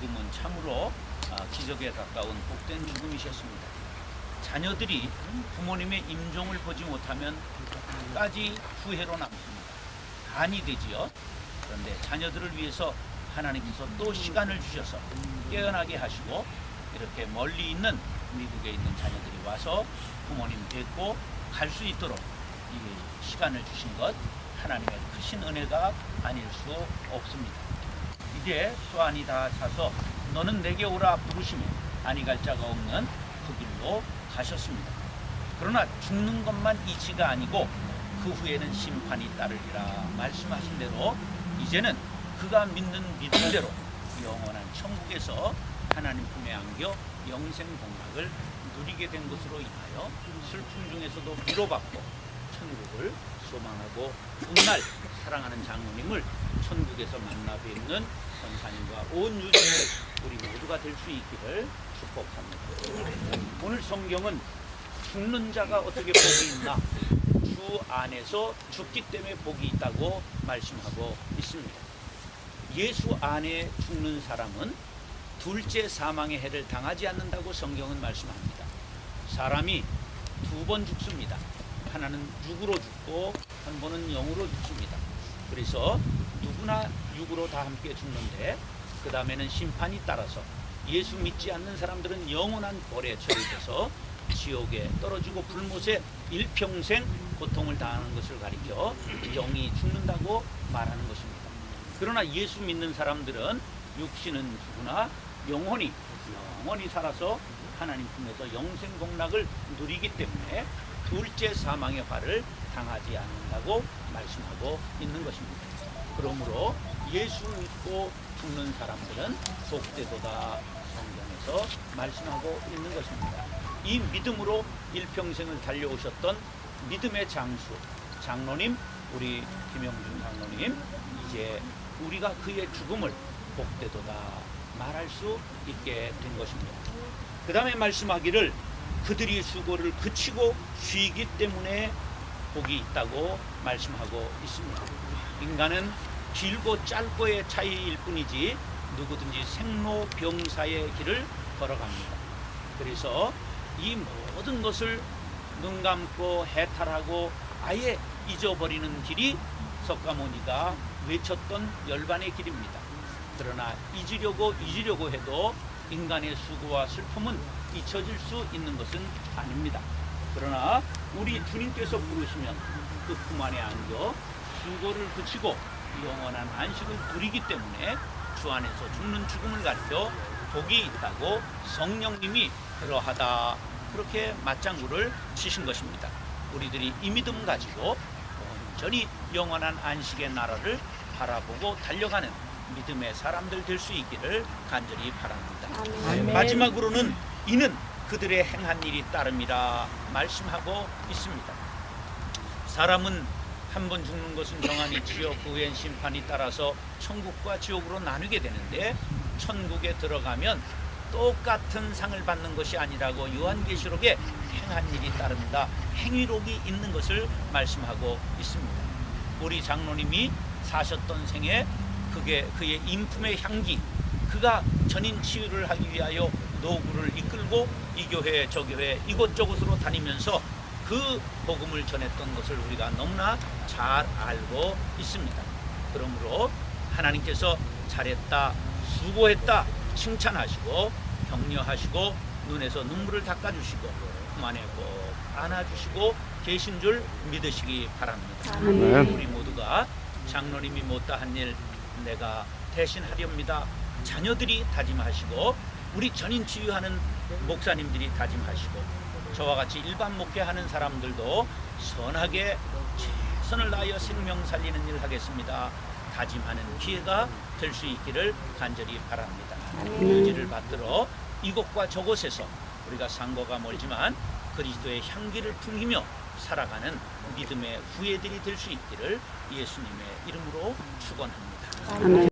죽음은 참으로 아, 기적에 가까운 복된 죽음이셨습니다. 자녀들이 부모님의 임종을 보지 못하면 까지 후회로 남습니다. 한이 되지요. 그런데 자녀들을 위해서 하나님께서 또 시간을 주셔서 깨어나게 하시고 이렇게 멀리 있는 미국에 있는 자녀들이 와서 부모님 뵙고 갈 수 있도록 이 시간을 주신 것 하나님의 크신 은혜가 아닐 수 없습니다. 이제 수안이 다 차서 너는 내게 오라 부르시며 아니 갈 자가 없는 그 길로 가셨습니다. 그러나 죽는 것만 이치가 아니고 그 후에는 심판이 따르리라 말씀하신 대로 이제는 그가 믿는 믿음대로 영원한 천국에서 하나님 품에 안겨 영생 복락을 누리게 된 것으로 인하여 슬픔 중에서도 위로받고 천국을 소망하고 훗날 사랑하는 장로님을 천국에서 만나 뵙는 권사님과 온 유족들 우리 모두가 될 수 있기를 축복합니다. 오늘 성경은 죽는 자가 어떻게 복이 있나? 주 안에서 죽기 때문에 복이 있다고 말씀하고 있습니다. 예수 안에 죽는 사람은 둘째 사망의 해를 당하지 않는다고 성경은 말씀합니다. 사람이 두 번 죽습니다. 하나는 육으로 죽고 한 번은 영으로 죽습니다. 그래서 누구나 육으로 다 함께 죽는데 그 다음에는 심판이 따라서 예수 믿지 않는 사람들은 영원한 벌에 처해져서 지옥에 떨어지고 불못에 일평생 고통을 당하는 것을 가리켜 영이 죽는다고 말하는 것입니다. 그러나 예수 믿는 사람들은 육신은 죽으나 영혼이 영원히 살아서 하나님 품에서 영생 복락을 누리기 때문에 둘째 사망의 화를 당하지 않는다고 말씀하고 있는 것입니다. 그러므로 예수 믿고 죽는 사람들은 복되도다 성경에서 말씀하고 있는 것입니다. 이 믿음으로 일평생을 달려오셨던 믿음의 장수 장로님 우리 김영준 장로님 이제 우리가 그의 죽음을 복되도다 말할 수 있게 된 것입니다. 그 다음에 말씀하기를 그들이 수고를 그치고 쉬기 때문에 복이 있다고 말씀하고 있습니다. 인간은 길고 짧고의 차이일 뿐이지 누구든지 생로병사의 길을 걸어갑니다. 그래서 이 모든 것을 눈 감고 해탈하고 아예 잊어버리는 길이 석가모니가 외쳤던 열반의 길입니다. 그러나 잊으려고 잊으려고 해도 인간의 수고와 슬픔은 잊혀질 수 있는 것은 아닙니다. 그러나 우리 주님께서 부르시면 그품 안에 안겨 수고를 그치고 영원한 안식을 누리기 때문에 주 안에서 죽는 죽음을 가리켜 복이 있다고 성령님이 그러하다 그렇게 맞장구를 치신 것입니다. 우리들이 이 믿음 가지고 온전히 영원한 안식의 나라를 바라보고 달려가는 믿음의 사람들 될 수 있기를 간절히 바랍니다. 아멘. 마지막으로는 이는 그들의 행한 일이 따름이라 말씀하고 있습니다. 사람은 한 번 죽는 것은 정한이 지옥 그 후엔 심판이 따라서 천국과 지옥으로 나누게 되는데 천국에 들어가면 똑같은 상을 받는 것이 아니라고 요한계시록에 행한 일이 따릅니다. 행위록이 있는 것을 말씀하고 있습니다. 우리 장로님이 사셨던 생에 그게 그의 인품의 향기 그가 전인 치유를 하기 위하여 노구를 이끌고 이 교회 저 교회 이곳저곳으로 다니면서 그 복음을 전했던 것을 우리가 너무나 잘 알고 있습니다. 그러므로 하나님께서 잘했다, 수고했다 칭찬하시고 격려하시고 눈에서 눈물을 닦아주시고 품 안에 꼭 안아주시고 계신 줄 믿으시기 바랍니다. 아멘. 우리 모두가 장로님이 못다 한 일 내가 대신하렵니다. 자녀들이 다짐하시고 우리 전인 치유하는 목사님들이 다짐하시고 저와 같이 일반 목회하는 사람들도 선하게 최선을 다하여 생명 살리는 일을 하겠습니다. 다짐하는 기회가 될 수 있기를 간절히 바랍니다. 의지를 받들어 이곳과 저곳에서 우리가 상고가 멀지만 그리스도의 향기를 풍기며 살아가는 믿음의 후예들이 될 수 있기를 예수님의 이름으로 축원합니다. 아멘.